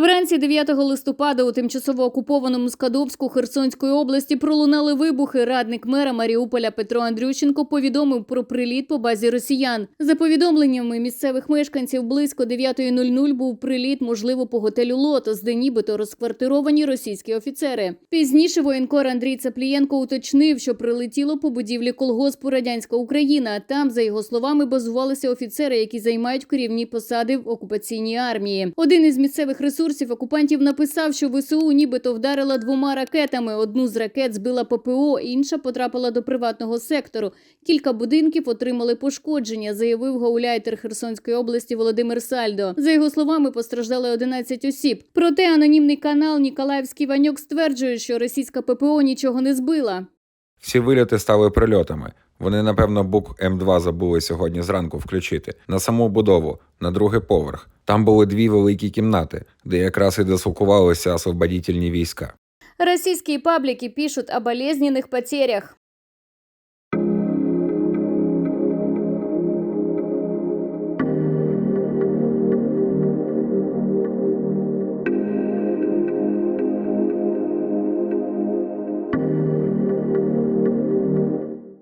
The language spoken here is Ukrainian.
Вранці 9 листопада у тимчасово окупованому Скадовську Херсонської області пролунали вибухи. Радник мера Маріуполя Петро Андрющенко повідомив про приліт по базі росіян. За повідомленнями місцевих мешканців, близько 9.00 був приліт, можливо, по готелю Лотос, де нібито розквартировані російські офіцери. Пізніше воєнкор Андрій Цаплієнко уточнив, що прилетіло по будівлі колгоспу Радянська Україна. Там, за його словами, базувалися офіцери, які займають керівні посади в окупаційній армії. Один із місцевих ресурсів окупантів написав, що ВСУ нібито вдарила двома ракетами. Одну з ракет збила ППО, інша потрапила до приватного сектору. Кілька будинків отримали пошкодження, заявив гауляйтер Херсонської області Володимир Сальдо. За його словами, постраждали 11 осіб. Проте анонімний канал Ніколаївський Ваньок стверджує, що російська ППО нічого не збила. Всі вильоти стали прильотами. Вони, напевно, бук М2 забули сьогодні зранку включити на саму будову, на другий поверх. Там були дві великі кімнати, де якраз і дислокувалися освободітельні війська. Российские паблики пишут о болезненных потерях.